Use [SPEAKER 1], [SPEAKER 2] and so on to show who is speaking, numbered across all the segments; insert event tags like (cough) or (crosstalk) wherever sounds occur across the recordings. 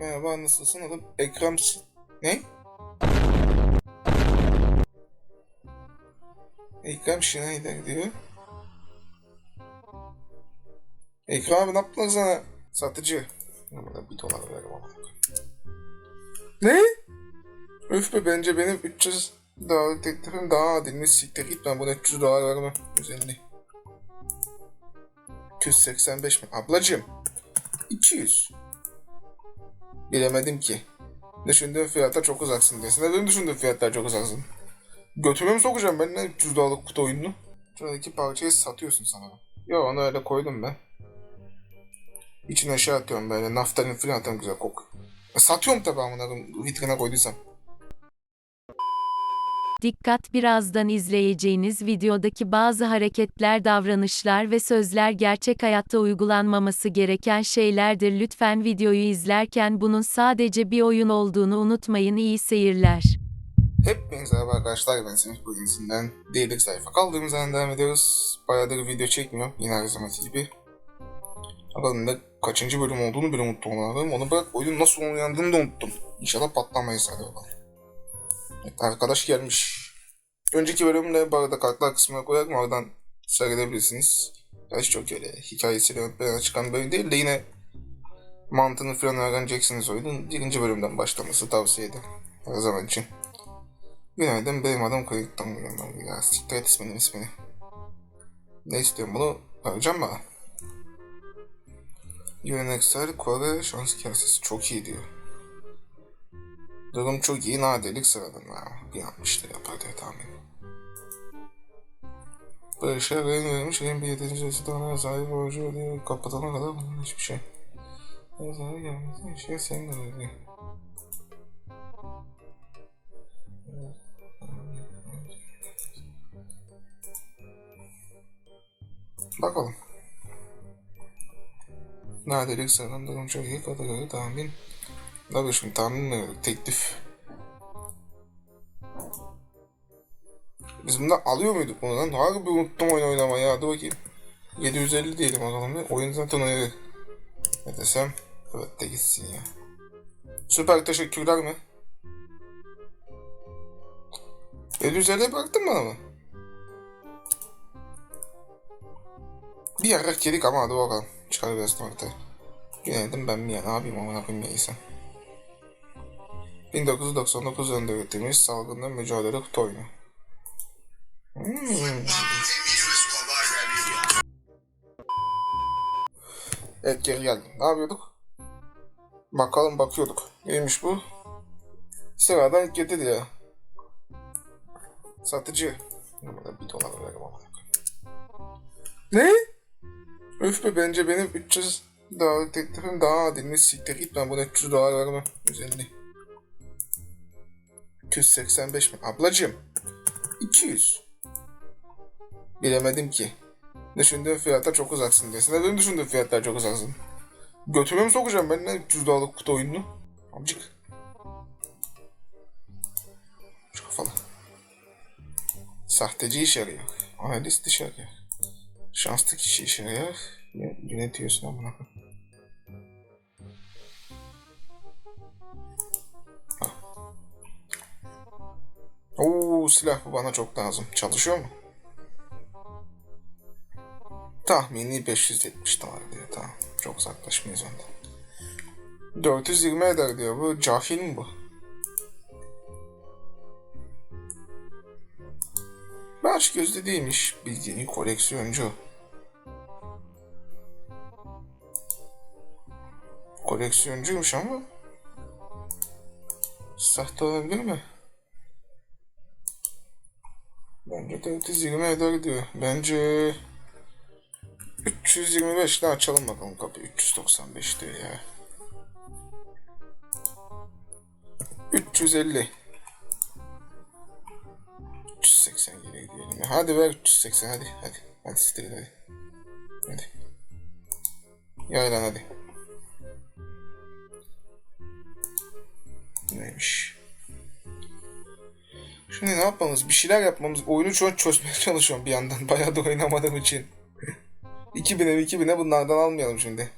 [SPEAKER 1] Merhaba nasılsın? Adım Ekrem... Ne? Ekrem Schneider diyor. Ekrem abi ne yaptılar sana? Satıcı. Bir dolar ver bana. Ne? Öf be bence benim 300 dolar teklifim daha adilini siktir git ben buna 300 dolar vermem. 150. 285 mi? Ablacım. 200. Bilemedim ki. Düşündüğüm fiyata çok uzaksın de benim düşündüğüm fiyatlar çok uzaksın. Götüme mi sokacağım ben ne 300 dolarlık kutu oyununu? Şuradaki parçayı satıyorsun sana. Yo onu öyle koydum ben. İçine şey atıyorum böyle naftalin falan atıyorum güzel kok. E, satıyorum tabi amına vitrine koyduysam.
[SPEAKER 2] Dikkat birazdan izleyeceğiniz videodaki bazı hareketler, davranışlar ve sözler gerçek hayatta uygulanmaması gereken şeylerdir. Lütfen videoyu izlerken bunun sadece bir oyun olduğunu unutmayın. İyi seyirler.
[SPEAKER 1] Hepinize merhaba arkadaşlar ben Semih Bugünsünden değildik sayfa kaldığımız yerden devam ediyoruz. Bayağıdır video çekmiyorum yine her zamanki gibi. Bakalım da kaçıncı bölüm olduğunu bile unuttum. Onu bırak oyunun nasıl oynandığını da unuttum. İnşallah patlamayız hadi bakalım. Arkadaş gelmiş. Önceki bölümde bu arada kartlar kısmına koyarım oradan seyredebilirsiniz. Gerçi çok öyle hikayesiyle ön çıkan bölüm değil de yine mantığını falan öğreneceksiniz oyunun. Birinci bölümden başlaması tavsiye ederim. Her zaman için. Günaydın benim adım geliyorum ben ya. Siktir et ismini ismini. Ne istiyorum bunu? Vereceğim mi? Geleneksel Kore şans kasesi çok iyi diyor. Durum çok iyi nadirlik sıradan ya. Bir yapmıştı yapar diye tahmin. Barış'a rehin verilmiş en bir yedinci süresi daha sahip borcu ödüyor. Kapatana kadar bunun hiçbir şey. Yazarı gelmesi şey senin de öyle. Bakalım. Nadirlik sıradan durum çok iyi kategori tahmin. Ne şimdi tahmin mi? Teklif. Biz bundan alıyor muyduk bunu lan? Harbi unuttum oyun oynamayı. Hadi bakayım. 750 diyelim bakalım bir. Oyun zaten öyle. Ne desem? Evet de gitsin ya. Süper teşekkürler mi? 750 bıraktın bana mı? Bir yarak yedik ama hadi bakalım. Çıkar biraz ortaya. Günaydın ben mi ya? Ne yapayım amına koyayım ya insan. 1999 yılında üretilmiş salgınla mücadele kutu oyunu. Hmm. Evet geri geldim. Ne yapıyorduk? Bakalım bakıyorduk. Neymiş bu? Sıradan getirdi ya. Satıcı. Bir dolar verim ama. Ne? Öf be bence benim 300 dolar teklifim daha adilini siktir git ben buna 300 dolar vermem. 150. 285 mi? Ablacım. 200. Bilemedim ki. Düşündüğüm fiyata çok uzaksın diye. Sen benim düşündüğüm fiyatlar çok uzaksın. Götüme mi sokacağım ben ne 300 dolarlık kutu oyununu? Amcık. Şu kafalı. Sahteci işe yarıyor. Analist işe yarıyor. Şanslı kişi işe yarıyor. Yö- Yönetiyorsun amına. Oo silah bu bana çok lazım. Çalışıyor mu? Tahmini 570 dolar diyor. Tamam. Çok uzaklaşmayız ondan. 420 eder diyor bu. Cahil mi bu? Baş gözlü değilmiş. Bildiğin koleksiyoncu. Koleksiyoncuymuş ama sahte olabilir mi? Bence 420 eder diyor. Bence 325 ile açalım bakalım kapıyı. 395 diyor ya. 350. 380 geri gidelim. Hadi ver 380 hadi hadi. Hadi siktir hadi. Hadi. Yay lan hadi. Neymiş? Şimdi ne yapmamız? Bir şeyler yapmamız. Oyunu şu an çözmeye (laughs) çalışıyorum bir yandan. Bayağı da oynamadığım için. (laughs) 2000'e 2000'e bunlardan almayalım şimdi.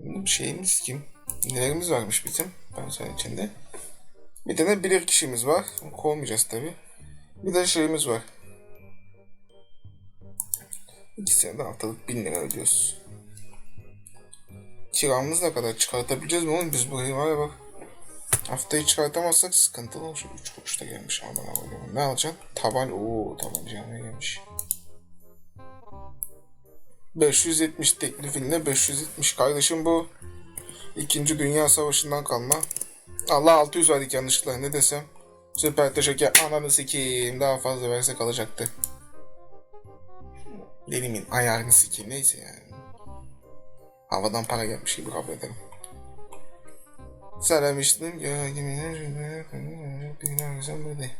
[SPEAKER 1] Bir şeyimiz kim? Nelerimiz varmış bizim personel içinde. Bir tane bilir kişimiz var. Kovmayacağız tabi. Bir de şeyimiz var. İkisine de haftalık 1000 lira ödüyoruz. Kiramız ne kadar çıkartabileceğiz mi oğlum biz burayı var ya bak. Haftayı çıkartamazsak sıkıntılı olur. Şu 3 kuruş da gelmiş aman Allah'ım. Ne alacaksın? Taban, ooo tabanca almaya gelmiş. 570 teklifinle 570 kardeşim bu. İkinci Dünya Savaşı'ndan kalma. Allah 600 verdik yanlışlıkla ne desem. Süper teşekkür ananı sikeyim daha fazla versek alacaktı. Delimin ayarını sikeyim neyse yani. Havadan para gelmiş gibi kabul ederim. Söylemiştim yemin güzel böyle.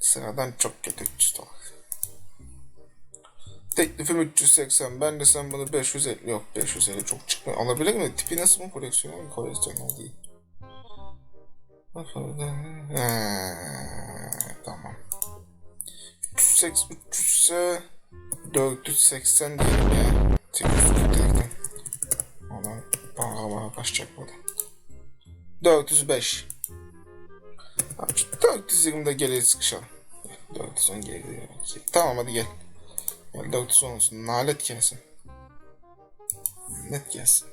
[SPEAKER 1] Sıradan çok kötü 300 dolar. Teklifim 380. Ben de sen bunu 550 yok 550 çok çıkmıyor. Alabilir mi? Tipi nasıl mı koleksiyonel? Koleksiyonel değil. Ha, tamam. 380 300 ise 480 diyelim ya. 840 direkten. Ona bana bana kaçacak burada. 405. Abi şu 420'de geriye sıkışalım. 410 geriye. Tamam hadi gel. Gel 410 olsun. Nalet gelsin. Net gelsin.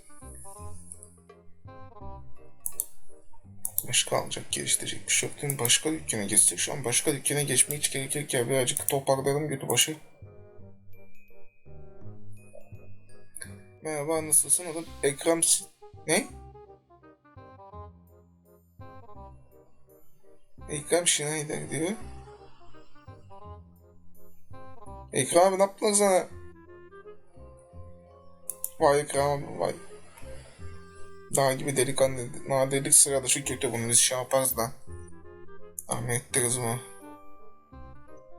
[SPEAKER 1] Başka alacak, geliştirecek bir şey yok değil mi? Başka dükkana geçsek şu an başka dükkana geçmeye hiç gerek. Birazcık toparlayalım götü başı. Merhaba nasılsın oğlum? Ekrem... Ne? Ekrem Schneider diyor. Ekrem abi ne yaptılar sana? Vay Ekrem abi vay. Daha gibi delikanlı nadirlik sırada şu kötü bunu biz şey yaparız da. Tahmin ettiririz bunu.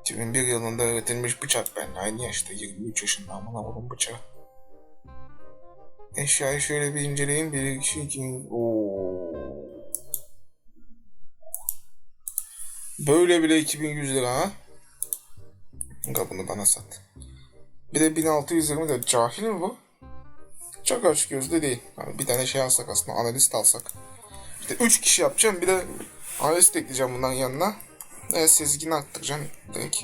[SPEAKER 1] 2001 yılında üretilmiş bıçak ben aynı yaşta 23 yaşında aman alalım bıçağı. Eşyayı şöyle bir inceleyin. Bir kişi iki... Oo. Böyle bile 2100 lira ha. Kabını bana sat. Bir de 1620 de cahil mi bu? Çok aç gözlü değil. Yani bir tane şey alsak aslında analist alsak. İşte 3 kişi yapacağım bir de analist ekleyeceğim bundan yanına. E, sezgini arttıracağım direkt.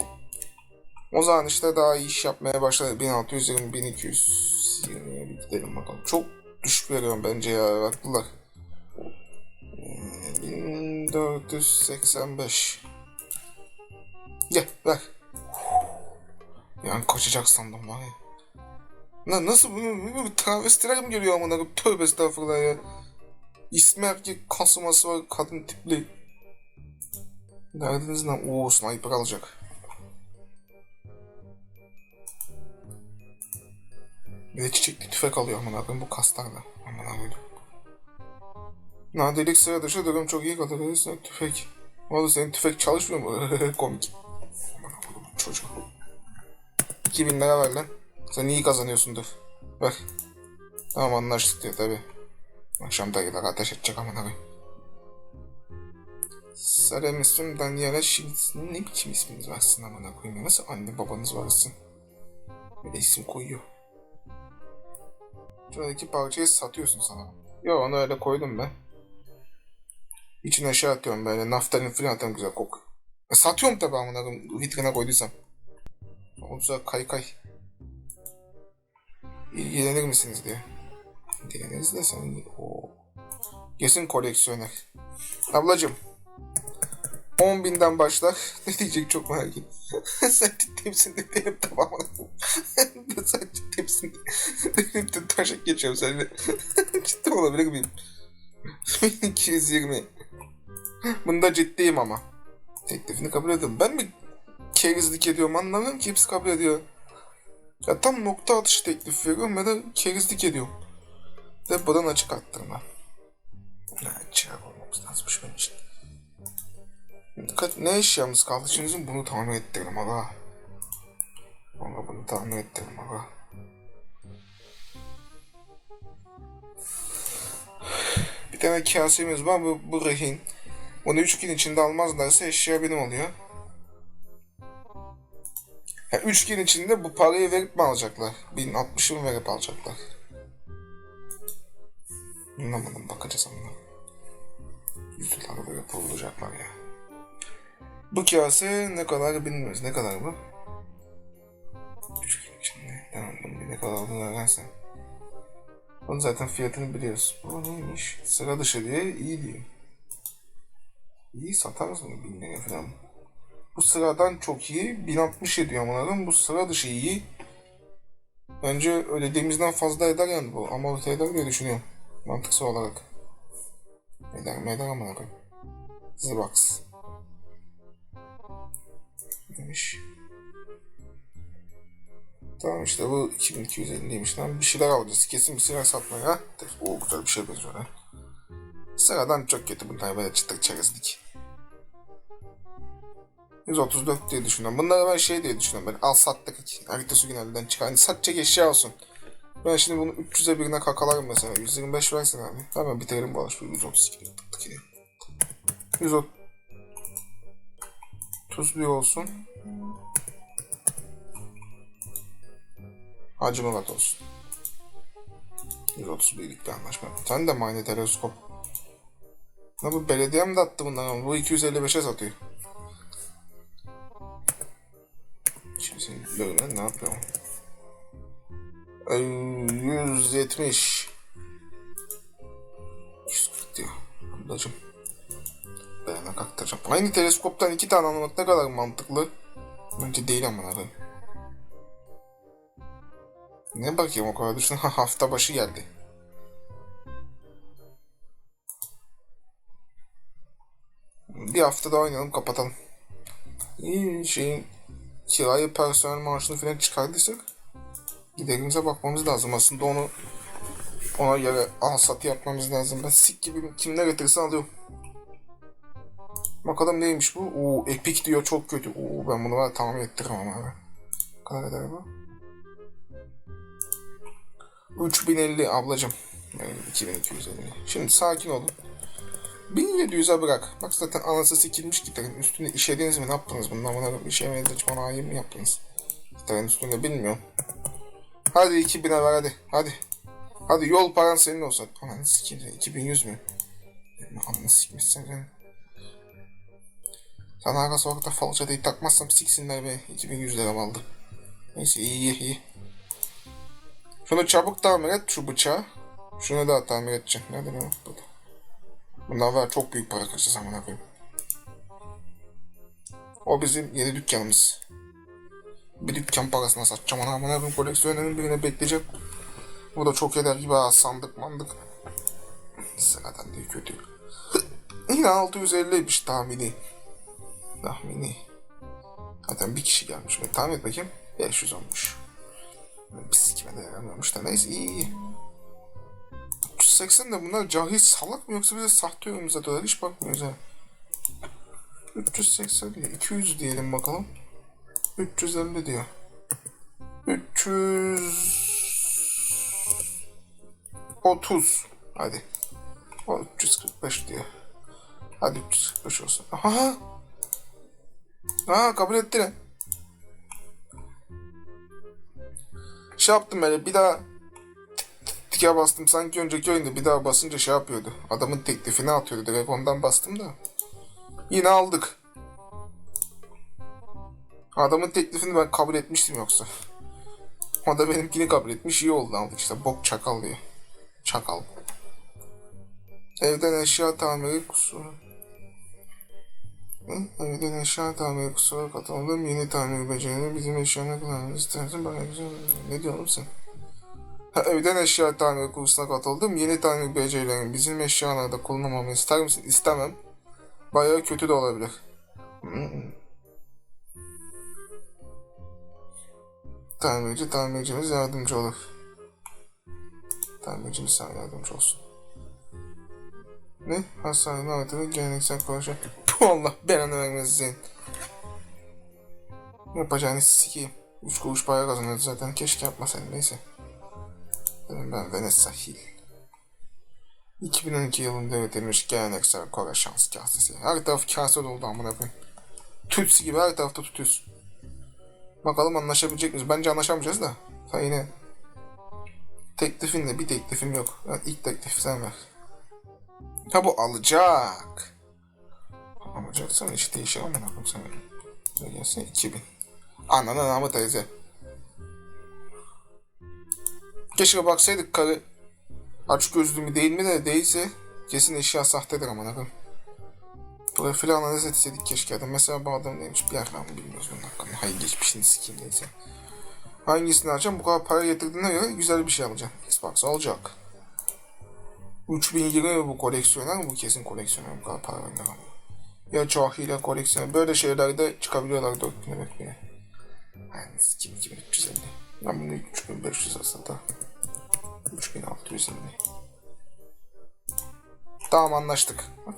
[SPEAKER 1] O zaman işte daha iyi iş yapmaya başladı. 1620, 1220'ye bir gidelim bakalım. Çok düşük veriyorum bence ya. Haklılar. Ee, 1485. Gel ver. Yani kaçacak sandım ya. Na, nasıl bunu, bunu travestiler mi geliyor amına koyayım? Tövbe estağfurullah ya. İsmi erkek kasması var kadın tipli. Derdiniz ne? Oo sniper alacak. Bir de çiçekli tüfek alıyor amına koyayım bu kaslarla. Amına koyayım. Nadirlik sıra dışı durum çok iyi kalır. Tüfek. Oğlum senin tüfek çalışmıyor mu? (laughs) Komik. Çocuk. 2000 lira ver lan. Sen iyi kazanıyorsundur. Ver. Tamam anlaştık diyor tabi. Akşam dayılar ateş edecek amına koyayım. Sarem isim Daniela Schmitz. Ne biçim isminiz var sizin amına koyayım ya? Nasıl anne babanız varsın? Böyle isim koyuyor. Şuradaki parçayı satıyorsun sana. Yo onu öyle koydum ben. İçine şey atıyorum böyle naftalin falan atıyorum güzel kok. E, satıyorum tabi amına koyayım vitrine koyduysam. O güzel kay kay. İlgilenir misiniz diye. İlgileniriz de sen o. Kesin koleksiyoner. Ablacım. 10 binden başlar. (laughs) Ne diyecek çok merak ettim. (laughs) Sen ciddi misin de değilim tamam. (laughs) Sen ciddi misin? Benim de taşak geçiyorum seninle. ciddi olabilir miyim? 1220. Bunda ciddiyim ama. Teklifini kabul ediyorum. Ben mi kerizlik ediyorum anlamıyorum ki hepsi kabul ediyor. Ya tam nokta atışı teklif veriyorum ve de kerizlik ediyorum. Buradan açık arttırma. Ya çırak olmamız lazımmış benim için. Ne eşyamız kaldı şimdi bunu tamir ettirelim aga. Valla bunu tamir ettirelim aga. Bir tane kasemiz var bu, bu rehin. Bunu üç gün içinde almazlarsa eşya benim oluyor. Ha, üç gün içinde bu parayı verip mi alacaklar? 1060'ı mı verip alacaklar? Anlamadım bakacağız ama. 100 dolar verip olacaklar ya. Bu kase ne kadar bilmiyoruz. Ne kadar bu? 3 gün içinde. Tamam bunu ne kadar olduğunu öğrensen. Onun zaten fiyatını biliyoruz. Bu neymiş? Sıra dışı diye iyi diyor. İyi satarız 1000 lira falan. Bu sıradan çok iyi. 1060 ediyor ama adam bu sıra dışı iyi. Bence ödediğimizden fazla eder yani bu. Ama orta eder diye düşünüyorum. Mantıksal olarak. Eder mi eder ama koyayım. Zbox. Neymiş? Tamam işte bu 2250'ymiş lan. Bir şeyler alacağız. Kesin bir şeyler satmaya. Oo güzel bir şey benziyor lan. Sıradan çok kötü bunlar böyle çıtık çerezlik. 134 diye düşünüyorum. Bunları ben şey diye düşünüyorum. Ben al sattık haritası günelden çıkar. Hani satacak eşya olsun. Ben şimdi bunu 300'e birine kakalarım mesela. 125 versin abi. Hemen bitirelim bu alışverişi. 132 tıktık yine. 131 olsun. Hacı Murat olsun. 131'lik bir anlaşma. Sen de mine teleskop. Ne bu belediye mi de attı bundan bu 255'e satıyor. Senin böyle ne yapıyor? Ay, 170 140 diyor. Ablacım. Dayanak aktaracağım. Aynı teleskoptan iki tane almak ne kadar mantıklı? Bence değil ama abi. Ne bakayım o kadar düşün. Hafta başı geldi. Bir hafta daha oynayalım kapatalım. İyi şeyin kirayı personel maaşını falan çıkardıysak giderimize bakmamız lazım. Aslında onu ona göre al satı yapmamız lazım. Ben sik gibi kimler getirirse alıyorum. Bakalım neymiş bu? Oo epic diyor çok kötü. Oo ben bunu var tamam ettiremem abi. Kadar eder bu? 3050 ablacım. Yani 2250. Şimdi sakin olun. 1700'e bırak. Bak zaten anası sikilmiş gitarın üstünde işediniz mi ne yaptınız bundan bana işemeniz hiç bana ayı mı yaptınız? Gitarın üstünde bilmiyorum. Hadi 2000'e ver hadi. Hadi. Hadi yol paran senin olsun. Ananı sikeyim sen 2100 mü? Ananı sikmişsin sen. Sana ara sokakta falçatayı takmazsam siksinler be. 2100 lira aldı. Neyse iyi iyi iyi. Şunu çabuk tamir et şu bıçağı. Şunu da tamir edeceğim. Nerede ne var? Burada. Bunlar var çok büyük para kaçacağız amına koyayım. O bizim yeni dükkanımız. Bir dükkan parasına satacağım ona amına koyayım koleksiyonerin birine bekleyeceğim. Bu da çok eder gibi ha sandık mandık. Sıradan değil kötü. (laughs) Yine 650'ymiş tahmini. Tahmini. Zaten bir kişi gelmiş. Ben tahmin et bakayım. 500 olmuş. Bir sikime de yaramıyormuş da neyse iyi iyi. 380 de bunlar cahil salak mı yoksa bize sahte yorumumuza atıyorlar hiç bakmıyoruz ha. 380 değil 200 diyelim bakalım. 350 diyor. 330 hadi. O 345 diyor. Hadi 345 olsun. Aha. Ha kabul etti lan. Şey yaptım böyle bir daha tike bastım sanki önceki oyunda bir daha basınca şey yapıyordu. Adamın teklifini atıyordu direkt ondan bastım da. Yine aldık. Adamın teklifini ben kabul etmiştim yoksa. O da benimkini kabul etmiş iyi oldu aldık işte bok çakal diyor. Çakal. Evden eşya tamiri kusuru. Hı? Evden eşya tamiri kusura katıldım. Yeni tamir becerini bizim eşyana kullanmamızı istersin. Bana güzel. Ne diyorsun sen? Evden eşya tamiri kursuna katıldım. Yeni tamir becerilerini bizim eşyalarda kullanmamı ister misin? İstemem. Bayağı kötü de olabilir. Hı. Tamirci tamircimiz yardımcı olur. Tamircimiz sana yardımcı olsun. Ne? Hastanenin anlatımı geleneksel konuşan. Puh Allah belanı vermesin. Yapacağını sikeyim. Üç kuruş para kazanıyordu zaten. Keşke yapmasaydım neyse. Vanessa Hill. 2012 yılında üretilmiş geleneksel Kore şans kasesi. Her taraf kase doldu amına koyayım. Tütsü gibi her tarafta tutuyorsun. Bakalım anlaşabilecek miyiz? Bence anlaşamayacağız da. Sen yine teklifinle bir teklifim yok. Yani ilk teklifi sen ver. Ha bu alacak. Alacaksan hiç değişir ama ne yapayım sen. Gelsene 2000. Ananın namı teyze. Keşke baksaydık karı aç gözlü mü değil mi de değilse kesin eşya sahtedir ama ne koyayım. Profil analiz etseydik keşke adam. Mesela bu adam neymiş bir yerden mi bilmiyoruz bunun hakkında. Hayır geçmişini sikeyim neyse. Hangisini alacağım? Bu kadar para getirdiğine göre güzel bir şey alacağım. Xbox alacak. 3020 mi bu koleksiyoner? Bu kesin koleksiyoner bu kadar para ama. Ya çoğahıyla koleksiyoner. Böyle şeylerde çıkabiliyorlar 4000'e 4000'e. Yani sikim 2350. Ben bunu 3500 aslında. 3650. Tamam anlaştık. Bak.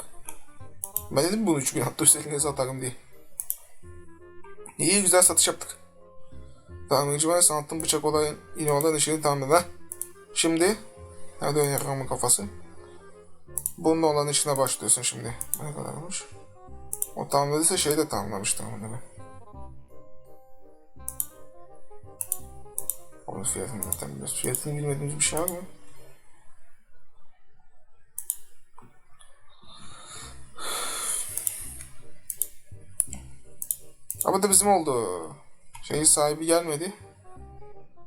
[SPEAKER 1] Ben dedim bunu 3650'ye satarım diye. İyi güzel satış yaptık. Tamirci ben sanatın bıçak olayın yine olan işini tamamladı. Şimdi nerede oynayacağım kafası? Bununla olan işine başlıyorsun şimdi. Ne kadarmış? O tamamladıysa şey de tamamlamıştır onları. Onun fiyatını zaten biliyoruz. Fiyatını bilmediğimiz bir şey var mı? Ama da bizim oldu. Şeyin sahibi gelmedi.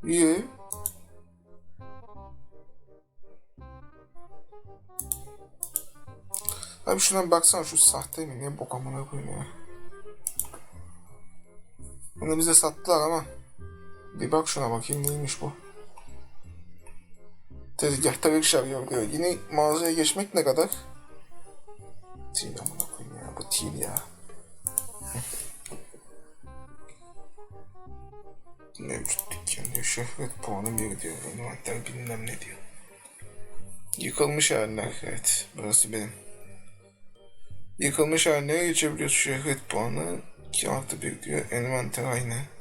[SPEAKER 1] İyi. Abi şuna baksana şu sahte mi? Ne bok amına koyayım ya. Bunu bize sattılar ama. Bir bak şuna bakayım neymiş bu. Tezgahta bir şarjör diyor. Yine mağazaya geçmek ne kadar? Til amına koyayım ya. Bu til ya. Mevcut dükkan diyor. Şöhret puanı bir diyor. Envanter bilmem ne diyor. Yıkılmış haline evet. Burası benim. Yıkılmış haline geçebiliyoruz. Şöhret puanı 2 artı 1 diyor. Envanter aynı.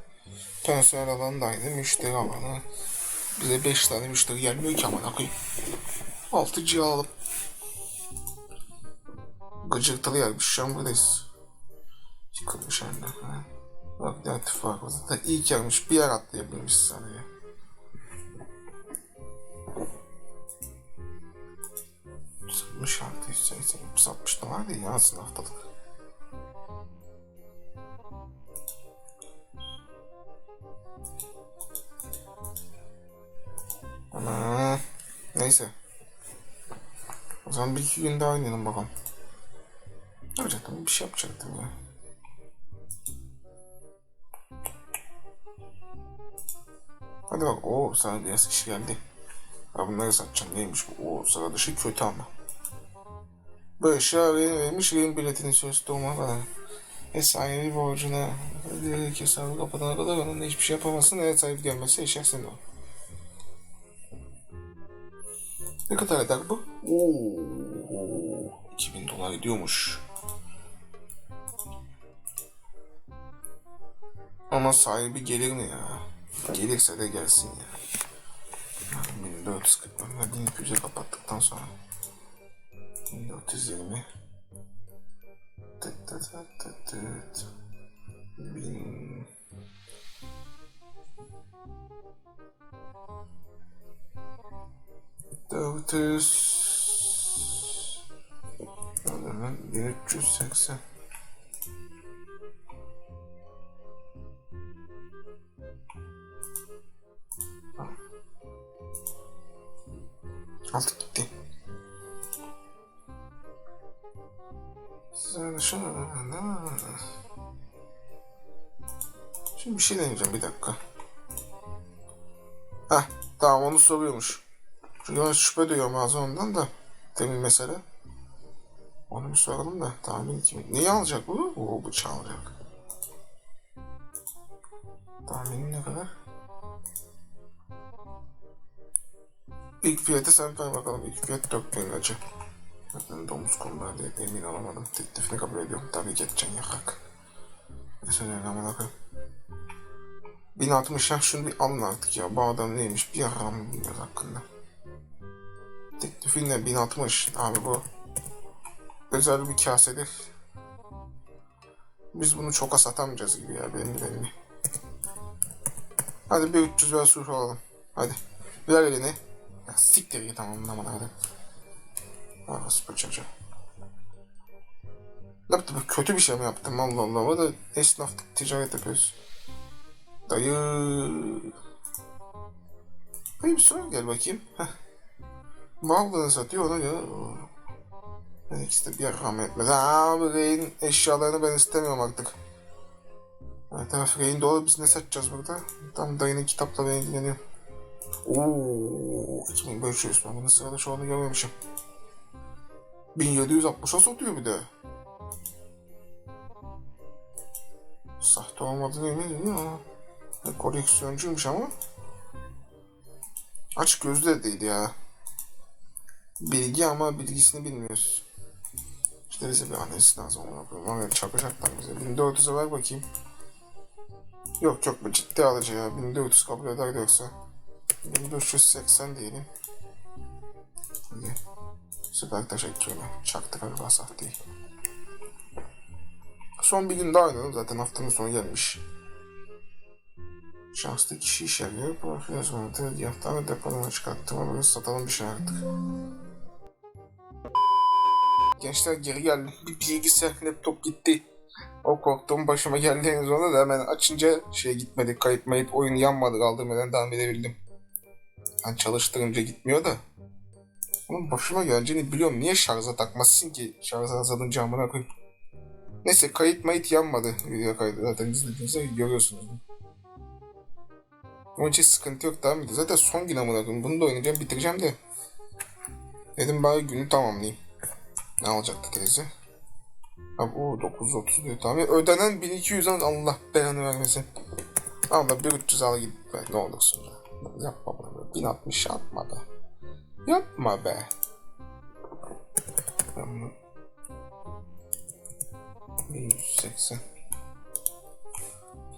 [SPEAKER 1] Da aynı. Müşteri alanı. Bize 5 tane müşteri gelmiyor ki amına koyayım. 6 alalım. Gıcırtılı gelmiş. Şu an buradayız. Yıkılmış haline. Ha. Bak ne ittifak var. Zaten iyi almış. Bir yer atlayabilmiş sadece. Satmış artı 180. Satmış da vardı ya aslında. Neyse. O zaman bir iki gün daha oynayalım bakalım. Ne yapacaktım? Bir şey yapacaktım ya. Hadi bak o sana biraz iş geldi. Ya bunları satacağım neymiş bu? O sıra dışı kötü ama. Bu eşya verilmiş yayın biletinin sözü olma. Ev sahibi borcuna ödeyerek hesabı kapatana kadar onun hiçbir şey yapamazsın. Ev sahibi gelmezse senin o. Kadar eder bu? Oo, 2000 dolar ediyormuş. Ama sahibi gelir mi ya? Gelirse de gelsin ya. Yani 1440 ben 1200'e kapattıktan sonra 1420 Tıt tıt tıt tıt tıt. Bin Dört yüz Hemen 1380 Altı gitti. Sen şunu... Şimdi bir şey deneyeceğim bir dakika. Heh tamam onu soruyormuş. Ben şüphe duyuyorum bazen ondan da. Demin mesela. Onu bir soralım da tahmin kim? Neyi alacak bu? Oo bıçağı alacak. Tahminin ne kadar? İlk fiyatı sen ver bakalım. İlk fiyat 4000 acı. Zaten domuz konular diye emin olamadım. Teklifini kabul ediyorum. Tabii ki edeceksin yakak. Mesela öyle amına koyayım. 1060 ya şunu bir alın artık ya. Bu adam neymiş bir yaram mı bilmiyoruz hakkında. Teklifin ne 1060 abi bu. Özel bir kasedir. Biz bunu çoka satamayacağız gibi ya benim belli. Hadi bir 300 ver sulh alalım. Hadi. Ver elini. Ya siktir git aman hadi. Orası bu çocuğu. Yaptı bu kötü bir şey mi yaptım Allah Allah. O da esnaflık ticaret yapıyoruz. Dayı. Dayı bir sonra gel bakayım. Heh. Mallığını satıyor ona ya. Ben ikisi de bir rahmet etmez. Aa bu Rey'in eşyalarını ben istemiyorum artık. Evet taraf Rey'in doğru biz ne satacağız burada? Tam dayının kitapla ben ilgileniyorum. Ooo 2500 ben bunu sırada şu anda görmemişim. 1760'a satıyor bir de. Sahte olmadığını eminim ama. Ne koleksiyoncuymuş ama. Aç gözlü de değil ya. Bilgi ama bilgisini bilmiyoruz. İşte bize bir analiz lazım ona koyayım. Ama çakacaklar bize. 1400'e ver bakayım. Yok çok bu ciddi alıcı ya. 1400 kabul eder yoksa. 1580 diyelim. Hadi. Süper teşekkürler. Çaktık galiba sahteyi. Son bir gün daha oynadım. Zaten haftanın sonu gelmiş. Şanslı kişi iş arıyor. Profil sonunda yahtanı depolama çıkarttım ama satalım bir şey artık. Gençler geri geldim. Bir bilgisayar laptop gitti. O korktuğum başıma geldi en sonunda da hemen açınca şey gitmedi. Kayıt mayıt oyun yanmadı kaldırmadan devam edebildim. Yani çalıştırınca gitmiyor da. Onun başıma geleceğini biliyorum. Niye şarja takmazsın ki? Şarja azalınca amına koyayım. Neyse kayıt mayıt yanmadı. Video kaydı zaten izlediğinizde görüyorsunuz. Onun için sıkıntı yok tamam mıydı? Zaten son gün amına koyayım. Bunu da oynayacağım bitireceğim de. Dedim bari günü tamamlayayım. Ne alacaktı teyze? Abi o 930 diyor. Ya Ödenen 1200 'den Allah belanı vermesin. Allah 1300 al git be ne olursun ya. Yapma be. 1060 yapma be. Yapma be. Ben bunu 1180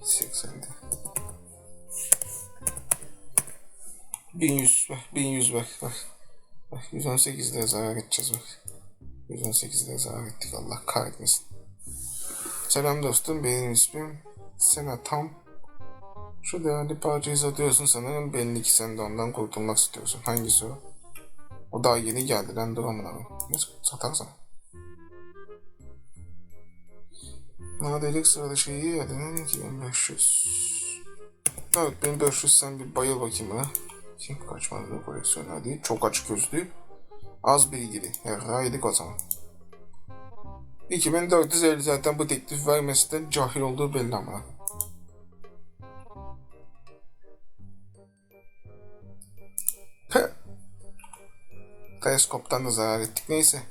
[SPEAKER 1] 1080'de 1100 bak 1100 bak bak. Bak 118'de zarar edeceğiz bak. 118'de zarar ettik Allah kahretmesin. Selam dostum benim ismim Sena Tam. Şu değerli parçayı satıyorsun sanırım belli ki sen de ondan kurtulmak istiyorsun. Hangisi o? O daha yeni geldi lan dur amına. Ne satarsan. Nadelik sırada şeyi adının 2500. Evet 1500 sen bir bayıl bakayım bana. Kim kaçmadı koleksiyoner değil. Çok açık gözlü. Az bilgili. Yarraydık o zaman. 2450 zaten bu teklif vermesinden cahil olduğu belli ama. Teleskoptan da zarar ettik neyse.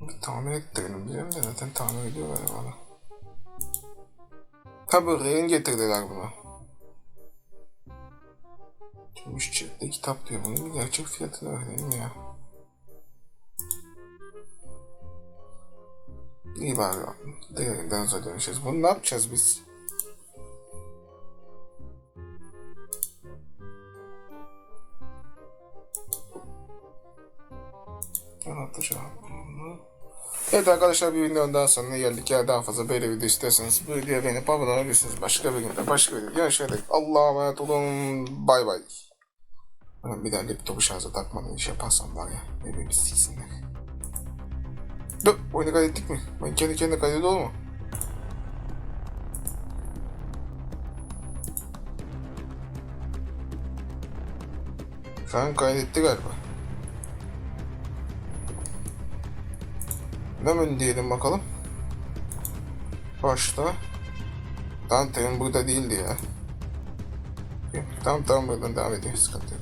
[SPEAKER 1] Bir tamir ettirelim diyorum da zaten tamir ediyorlar bana. Tabi Ray'in getirdiler bunu. Gümüş ciltli kitap diyor. Bunun bir gerçek fiyatını öğrenelim ya. İyi bari. Değerinden sonra dönüşeceğiz. Bunu ne yapacağız biz? Bunu. Evet arkadaşlar bir videonun daha sonuna geldik. Ya daha fazla böyle video istiyorsanız bu videoya beğenip abone olabilirsiniz. Başka bir günde başka bir video. Görüşürüz. Allah'a emanet olun. Bay bay. Ben bir daha laptopu şarja takmadan iş yaparsam var ya. Ne bir siksinler. Dur oyunu kaydettik mi? Ben kendi kendine kaydediyor mu? Şu an kaydetti galiba. Hemen diyelim bakalım. Başta. Dante'nin burada değildi ya. Tamam tamam buradan devam ediyor. Sıkıntı yok.